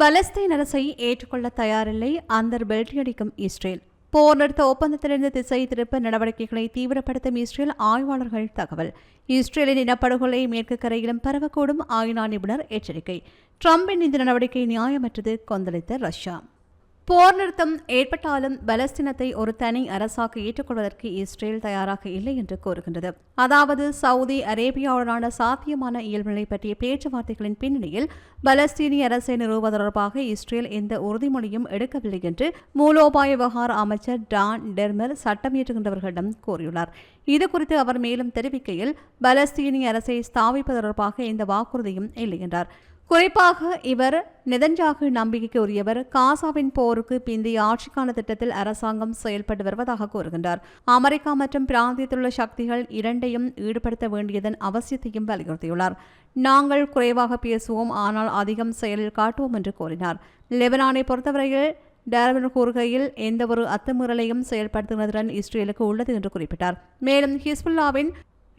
Palestine அரசை ஏற்றுக்கொள்ள தயாரில்லை. அந்தர் பெல்டியடிக்கும் இஸ்ரேல். போர் நிறுத்த ஒப்பந்தத்திலிருந்து திசை திருப்ப நடவடிக்கைகளை தீவிரப்படுத்தும் இஸ்ரேல் ஆய்வாளர்கள் தகவல். இஸ்ரேலின் இனப்படுகொலை மேற்கு கரையிலும் பரவக்கூடும். ஆய்னா நிபுணர் எச்சரிக்கை. ட்ரம்பின் இந்த நடவடிக்கை நியாயமற்றது கொந்தளித்த ரஷ்யா. போர் நிறுத்தம் ஏற்பட்டாலும் பலஸ்தீனத்தை ஒரு தனி அரசாக ஏற்றுக்கொள்வதற்கு இஸ்ரேல் தயாராக இல்லை என்று கூறுகின்றது. அதாவது சவுதி அரேபியாவுடனான சாத்தியமான இயல்புநிலை பற்றிய பேச்சுவார்த்தைகளின் பின்னணியில் பலஸ்தீனிய அரசை நிறுவுவது தொடர்பாக இஸ்ரேல் எந்த உறுதிமொழியும் எடுக்கவில்லை என்று மூலோபாய விவகார அமைச்சர் டான் டெர்மர் சட்டம் இயற்றுகின்றவர்களிடம் கூறியுள்ளார். இதுகுறித்து அவர் மேலும் தெரிவிக்கையில் பலஸ்தீனிய அரசை ஸ்தாபிப்பது தொடர்பாக எந்த வாக்குறுதியும் இல்லை என்றார். குறிப்பாக இவர் நெதன்ஜாகு நம்பிக்கைக்கு உரியவர் காசாவின் போருக்கு பிந்தைய ஆட்சிக்கான திட்டத்தில் அரசாங்கம் செயல்பட்டு வருவதாக கூறுகின்றார். அமெரிக்கா மற்றும் பிராந்தியத்தில் உள்ள சக்திகள் இரண்டையும் ஈடுபடுத்த வேண்டியதன் அவசியத்தையும் வலியுறுத்தியுள்ளார். நாங்கள் குறைவாக பேசுவோம் ஆனால் அதிகம் செயலில் காட்டுவோம் என்று கூறினார். லெபனானை பொறுத்தவரையில் டேரவன் கூறுகையில் எந்தவொரு அத்துமீறலையும் செயல்படுத்துவதுடன் இஸ்ரேலுக்கு உள்ளது என்று குறிப்பிட்டார். மேலும் ஹிஸ்புல்லாவின்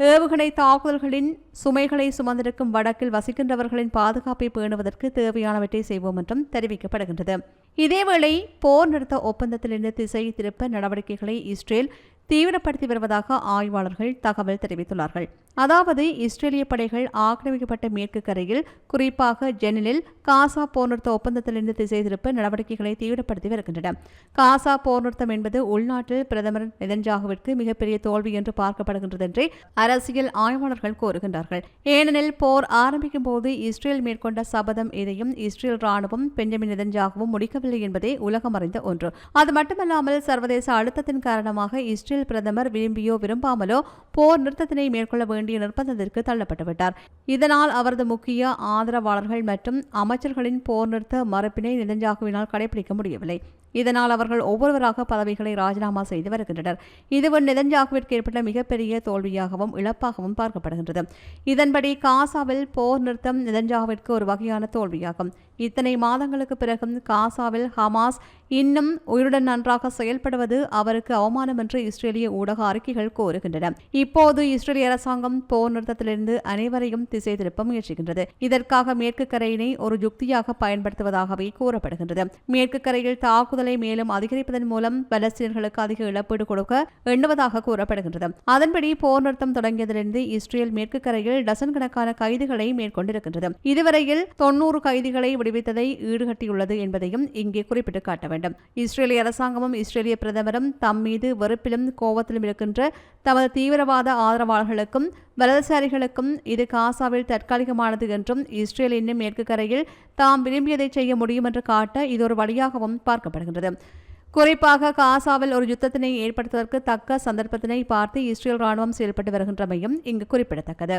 ஏவுகணை தாக்குதல்களின் சுமைகளை சுமந்திருக்கும் வடக்கில் வசிக்கின்றவர்களின் பாதுகாப்பை பேணுவதற்கு தேவையானவற்றை செய்வோம் என்றும் தெரிவிக்கப்படுகின்றது. இதேவேளை போர் நிறுத்த ஒப்பந்தத்திலிருந்து திசை திருப்ப நடவடிக்கைகளை இஸ்ரேல் தீவிரப்படுத்தி வருவதாக ஆய்வாளர்கள் தகவல் தெரிவித்துள்ளார்கள். அதாவது இஸ்ரேலிய படைகள் ஆக்கிரமிக்கப்பட்ட மேற்கு கரையில் குறிப்பாக ஜெனிலில் காசா போர் நிறுத்த ஒப்பந்தத்திலிருந்து திசை திருப்ப நடவடிக்கைகளை தீவிரப்படுத்தி வருகின்றன. காசா போர் நிறுத்தம் என்பது உள்நாட்டில் பிரதமர் நெதன்ஜாகுவிற்கு மிகப்பெரிய தோல்வி என்று பார்க்கப்படுகின்றது என்றே அரசியல் ஆய்வாளர்கள் கூறுகின்றார்கள். ஏனெனில் போர் ஆரம்பிக்கும் போது இஸ்ரேல் மேற்கொண்ட சபதம் எதையும் இஸ்ரேல் ராணுவம் பெஞ்சமின் நெதன்ஜாகவும் முடிக்கவில்லை என்பதே உலகம் அறிந்த ஒன்று. அது மட்டுமல்லாமல் சர்வதேச அழுத்தத்தின் காரணமாக இஸ்ரேல் பிரதமர் விரும்பியோ விரும்பாமலோ போர் நிறுத்தத்தினை மேற்கொள்ள வேண்டிய நிர்பந்தத்திற்கு தள்ளப்பட்டுவிட்டார். இதனால் அவரது முக்கிய ஆதரவாளர்கள் மற்றும் அமைச்சர்களின் போர் நிறுத்த மறுப்பினை நெதஞ்சாகுவினால் கடைபிடிக்க முடியவில்லை. இதனால் அவர்கள் ஒவ்வொருவராக பதவிகளை ராஜினாமா செய்து வருகின்றனர். இதுவன் நெதஞ்சாகுவிற்கு ஏற்பட்ட மிகப்பெரிய தோல்வியாகவும் இழப்பாகவும் பார்க்கப்படுகின்றது. இதன்படி காசாவில் போர் நிறுத்தம் நெதஞ்சாகுவிற்கு ஒரு வகையான தோல்வியாகும். இத்தனை மாதங்களுக்கு பிறகும் காசாவில் ஹமாஸ் இன்னும் உயிருடன் நன்றாக செயல்படுவது அவருக்கு அவமானம் என்று இஸ்ரேலிய ஊடக அறிக்கைகள் கோருகின்றன. இப்போது இஸ்ரேலிய அரசாங்கம் போர் நிறுத்தத்திலிருந்து அனைவரையும் திசை திருப்ப முயற்சிக்கின்றது. இதற்காக மேற்கு கரையினை ஒரு யுக்தியாக பயன்படுத்துவதாகவே கூறப்படுகின்றது. மேற்கு கரையில் தாக்குதலை மேலும் அதிகரிப்பதன் மூலம் பலஸ்தீனர்களுக்கு அதிக இழப்பீடு கொடுக்க எண்ணுவதாக கூறப்படுகின்றது. அதன்படி போர் நிறுத்தம் தொடங்கியதிலிருந்து இஸ்ரேல் மேற்கு கரையில் டசன் கணக்கான கைதுகளை மேற்கொண்டிருக்கின்றது. இதுவரையில் தொன்னூறு கைதிகளை விடுவித்ததை ஈடுகட்டியுள்ளது என்பதையும் இங்கே குறிப்பிட்டு காட்ட வேண்டும். இஸ்ரேலிய அரசாங்கமும் இஸ்ரேலிய பிரதமரும் தம் மீது வெறுப்பிலும் கோபத்திலும் இருக்கின்ற தமது தீவிரவாத ஆதரவாளர்களுக்கும் வலதுசாரிகளுக்கும் இது காசாவில் தற்காலிகமானது என்றும் இஸ்ரேல் இன்னும் மேற்கு கரையில் தாம் விரும்பியதை செய்ய முடியும் என்று காட்ட இது ஒரு வழியாகவும் பார்க்கப்படுகின்றது. குறிப்பாக காசாவில் ஒரு யுத்தத்தினை ஏற்படுத்துவதற்கு தக்க சந்தர்ப்பத்தினை பார்த்து இஸ்ரேல் ராணுவம் செயல்பட்டு வருகின்றமையும் இங்கு குறிப்பிடத்தக்கது.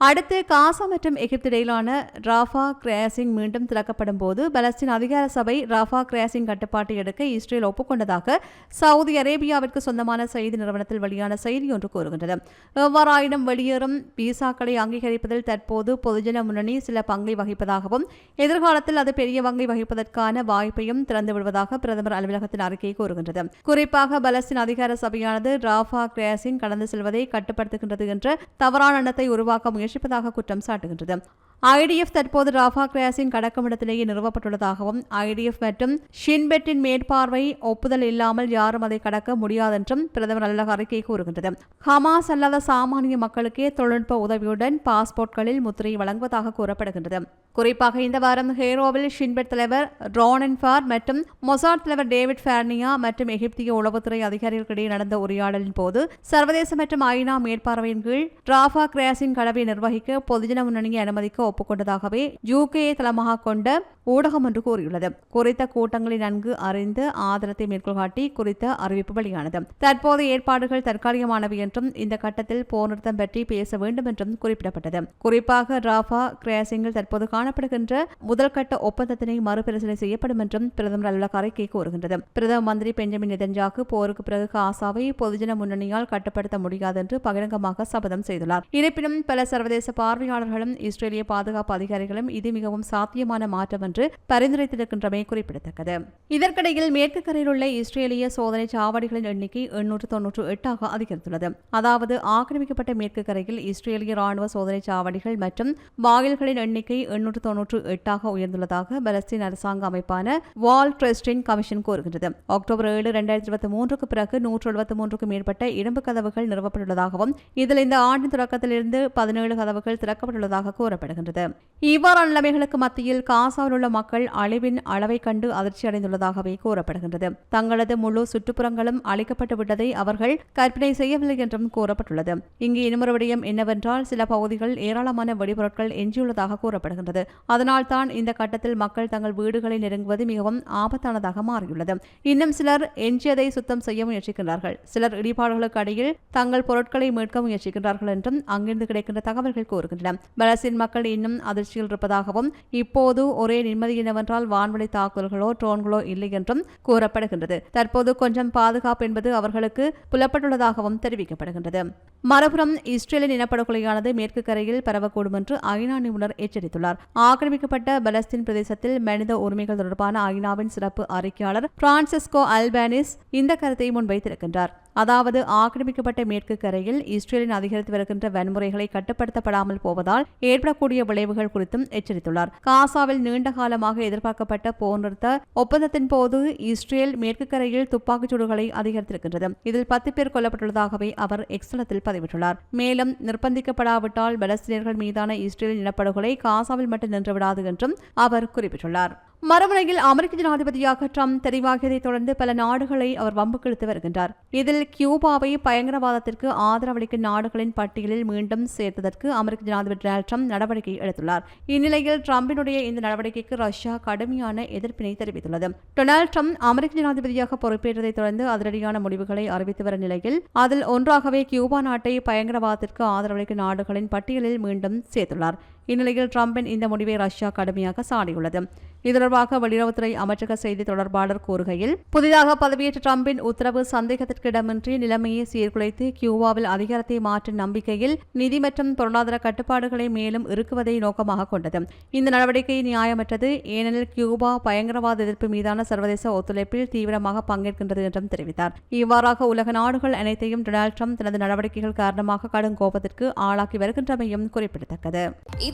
அடுத்து காசா மற்றும் எகிப்து இடையிலான ராஃபா கிராசிங் மீண்டும் திறக்கப்படும் போது பலஸ்தீன் அதிகார சபை ராஃபா கிராசிங் கட்டுப்பாட்டை எடுக்க இஸ்ரேல் ஒப்புக்கொண்டதாக சவுதி அரேபியாவிற்கு சொந்தமான செய்தி நிறுவனத்தில் வெளியான செய்தி ஒன்று கூறுகின்றது. எவ்வாறாயினும் வெளியேறும் விசாக்களை அங்கீகரிப்பதில் தற்போது பொதுஜன முன்னணி சில பங்கை வகிப்பதாகவும் எதிர்காலத்தில் அது பெரிய பங்கை வகிப்பதற்கான வாய்ப்பையும் திறந்து விடுவதாக பிரதமர் அலுவலகத்தின் அறிக்கை கூறுகின்றது. குறிப்பாக பலஸ்தீன் அதிகார சபையானது ராஃபா கிராசிங் கடந்து செல்வதை கட்டுப்படுத்துகின்றது என்ற தவறான எண்ணத்தை உருவாக்க முயற்சிப்பதாக குற்றம் சாட்டுகின்றது. ஐடிஎஃப் தற்போது ராஃபா கிராஸின் கடக்கமிடத்திலேயே நிறுவப்பட்டுள்ளதாகவும் ஐடிஎஃப் மற்றும் ஷின்பெட்டின் மேற்பார்வை ஒப்புதல் இல்லாமல் யாரும் அதை கடக்க முடியாதென்றும் பிரதமர் அலுவலக அறிக்கை கூறுகின்றது. ஹமாஸ் அல்லாத சாமானிய மக்களுக்கே தொழில்நுட்ப உதவியுடன் பாஸ்போர்ட்களில் முத்திரை வழங்குவதாக கூறப்படுகின்றது. குறிப்பாக இந்த வாரம் ஹேரோவில் ஷின்பெட் தலைவர் ரோனன் ஃபார் மற்றும் மொசாட் தலைவர் டேவிட் ஃபேர்னியா மற்றும் எகிப்திய உளவுத்துறை அதிகாரிகளிடையே நடந்த உரையாடலின் போது சர்வதேச மற்றும் ஐநா மேற்பார்வையின் கீழ் ராஃபா கிராஸின் கடவை நிர்வகிக்க பொதுஜன முன்னணியை அனுமதிக்க ஒப்புக்கொண்டதாகவே யூகேயை தளமாக கொண்ட ஊடகம் ஒன்று கூறியுள்ளது. குறித்த கூட்டங்களை நன்கு அறிந்து ஆதரத்தை மேற்கோள் காட்டி குறித்த அறிவிப்பு வெளியானது. தற்போது ஏற்பாடுகள் தற்காலிகமானவை என்றும் இந்த கட்டத்தில் போர் நிறுத்தம் பற்றி பேச வேண்டும் என்றும் குறிப்பிடப்பட்டது. குறிப்பாக ராஃபா கிராசிங்கில் தற்போது காணப்படுகின்ற முதல் கட்ட ஒப்பந்தத்தினை மறுபரிசீலனை செய்யப்படும் என்றும் பிரதமர் அலுவலக அறிக்கை கூறுகின்றது. பிரதம மந்திரி பெஞ்சமின் நிதன்ஜாக்கு போருக்கு பிறகு காசாவை பொதுஜன முன்னணியால் கட்டுப்படுத்த முடியாது என்று பகிரங்கமாக சபதம் செய்துள்ளார். இருப்பினும் பல சர்வதேச பார்வையாளர்களும் இஸ்ரேலிய பாதுகாப்பு அதிகாரிகளும் இது மிகவும் சாத்தியமான மாற்றம் என்று என்று பரிந்துரைத்திருக்கின்றமை குறிப்பிடத்தக்கது. இதற்கிடையில் மேற்கு கரையில் உள்ள இஸ்ரேலிய சோதனை சாவடிகளின் எண்ணிக்கை எண்ணூற்று தொன்னூற்று எட்டாக அதிகரித்துள்ளது. அதாவது ஆக்கிரமிக்கப்பட்ட மேற்கு கரையில் இஸ்ரேலிய ராணுவ சோதனை சாவடிகள் மற்றும் வாயில்களின் எண்ணிக்கை எண்ணூற்று தொன்னூற்று எட்டாக உயர்ந்துள்ளதாக பலஸ்தீன் அரசாங்க அமைப்பான வால் ட்ரஸ்டின் கமிஷன் கூறுகின்றது. அக்டோபர் ஏழு இரண்டாயிரத்தி இருபத்தி மூன்றுக்கு பிறகு நூற்று எழுபத்தி மூன்றுக்கும் மேற்பட்ட இரும்பு கதவுகள் நிறுவப்பட்டுள்ளதாகவும் இதில் இந்த ஆண்டின் தொடக்கத்திலிருந்து பதினேழு கதவுகள் திறக்கப்பட்டுள்ளதாக கூறப்படுகின்றது. இவ்வாறான நிலைமைகளுக்கு மத்தியில் காசாவில் உள்ள மக்கள் அழிவின் அளவை கண்டு அதிர்ச்சி அடைந்துள்ளதாகவே கூறப்படுகின்றது. தங்களது முழு சுற்றுப்புறங்களும் அழிக்கப்பட்டு விட்டதை அவர்கள் கற்பனை செய்யவில்லை என்றும் கூறப்பட்டுள்ளது. இங்கு இன்னொரு விடயம் என்னவென்றால் சில பகுதிகள் ஏராளமான வெடிபொருட்கள் எஞ்சியுள்ளதாக கூறப்படுகின்றது. அதனால் தான் இந்த கட்டத்தில் மக்கள் தங்கள் வீடுகளை நெருங்குவது மிகவும் ஆபத்தானதாக மாறியுள்ளது. இன்னும் சிலர் எஞ்சியதை சுத்தம் செய்ய முயற்சிக்கின்றார்கள். சிலர் இடிபாடுகளுக்கு அடியில் தங்கள் பொருட்களை மீட்க முயற்சிக்கின்றார்கள் என்றும் அங்கிருந்து கிடைக்கின்ற தகவல்கள் கூறுகின்றன. பலசின் மக்கள் இன்னும் அதிர்ச்சியில் இருப்பதாகவும் இப்போது ஒரே நிம்மதி என்னவென்றால் வான்வழி தாக்குதல்களோ ட்ரோன்களோ இல்லை என்றும் கூறப்படுகின்றது. தற்போது கொஞ்சம் பாதுகாப்பு என்பது அவர்களுக்கு புலப்பட்டுள்ளதாகவும் தெரிவிக்கப்படுகின்றது. மறுபுறம் இஸ்ரேலின் இனப்படுகொலையானது மேற்கு கரையில் பரவக்கூடும் என்று ஐநா நிபுணர் எச்சரித்துள்ளார். ஆக்கிரமிக்கப்பட்ட பலஸ்தீன் பிரதேசத்தில் மனித உரிமைகள் தொடர்பான ஐநாவின் சிறப்பு அறிக்கையாளர் பிரான்சிஸ்கோ அல்பானிஸ் இந்த கருத்தை முன்வைத்திருக்கின்றார். அதாவது ஆக்கிரமிக்கப்பட்ட மேற்கு கரையில் இஸ்ரேலின் அதிகரித்து வருகின்ற வன்முறைகளை கட்டுப்படுத்தப்படாமல் போவதால் ஏற்படக்கூடிய விளைவுகள் குறித்தும் எச்சரித்துள்ளார். காசாவில் நீண்ட காலமாக எதிர்பார்க்கப்பட்ட போர் நிறுத்த ஒப்பந்தத்தின் போது இஸ்ரேல் மேற்கு கரையில் துப்பாக்கிச் சூடுகளை அதிகரித்திருக்கின்றது. இதில் பத்து பேர் கொல்லப்பட்டுள்ளதாகவே அவர் எக்ஸலத்தில் பதிவிட்டுள்ளார். மேலும் நிர்பந்திக்கப்படாவிட்டால் பலஸ்தீனியர்கள் மீதான இஸ்ரேலின் இனப்படுகொலை காசாவில் மட்டும் நின்றுவிடாது என்றும் அவர் குறிப்பிட்டுள்ளார். மறுமுறையில் அமெரிக்க ஜனாதிபதியாக ட்ரம்ப் தெரிவாகியதைத் தொடர்ந்து பல நாடுகளை அவர் வம்புக்கிழுத்து வருகின்றார். இதில் கியூபாவை பயங்கரவாதத்திற்கு ஆதரவளிக்கும் நாடுகளின் பட்டியலில் மீண்டும் சேர்த்ததற்கு அமெரிக்க ஜனாதிபதி டொனால்டு ட்ரம்ப் நடவடிக்கை எடுத்துள்ளார். இந்நிலையில் ட்ரம்பினுடைய இந்த நடவடிக்கைக்கு ரஷ்யா கடுமையான எதிர்ப்பினை தெரிவித்துள்ளது. டொனால்டு ட்ரம்ப் அமெரிக்க ஜனாதிபதியாக பொறுப்பேற்றதைத் தொடர்ந்து அதிரடியான முடிவுகளை அறிவித்து வரும் நிலையில் அதில் ஒன்றாகவே கியூபா நாட்டை பயங்கரவாதத்திற்கு ஆதரவளிக்கும் நாடுகளின் பட்டியலில் மீண்டும் சேர்த்துள்ளார். இந்நிலையில் ட்ரம்பின் இந்த முடிவை ரஷ்யா கடுமையாக சாடியுள்ளது. இது தொடர்பாக வெளியுறவுத்துறை அமைச்சக செய்தி தொடர்பாளர் கூறுகையில் புதிதாக பதவியேற்ற ட்ரம்பின் உத்தரவு சந்தேகத்திற்கிடமின்றி நிலைமையை சீர்குலைத்து கியூபாவில் அதிகாரத்தை மாற்றும் நம்பிக்கையில் நிதி மற்றும் பொருளாதார கட்டுப்பாடுகளை மேலும் இறுக்குவதை நோக்கமாக கொண்டது. இந்த நடவடிக்கை நியாயமற்றது. ஏனெனில் கியூபா பயங்கரவாத எதிர்ப்பு மீதான சர்வதேச ஒத்துழைப்பில் தீவிரமாக பங்கேற்கின்றது என்றும் தெரிவித்தார். இவ்வாறாக உலக நாடுகள் அனைத்தையும் டொனால்டு ட்ரம்ப் தனது நடவடிக்கைகள் காரணமாக கடும் கோபத்திற்கு ஆளாக்கி வருகின்றமையும் குறிப்பிடத்தக்கது.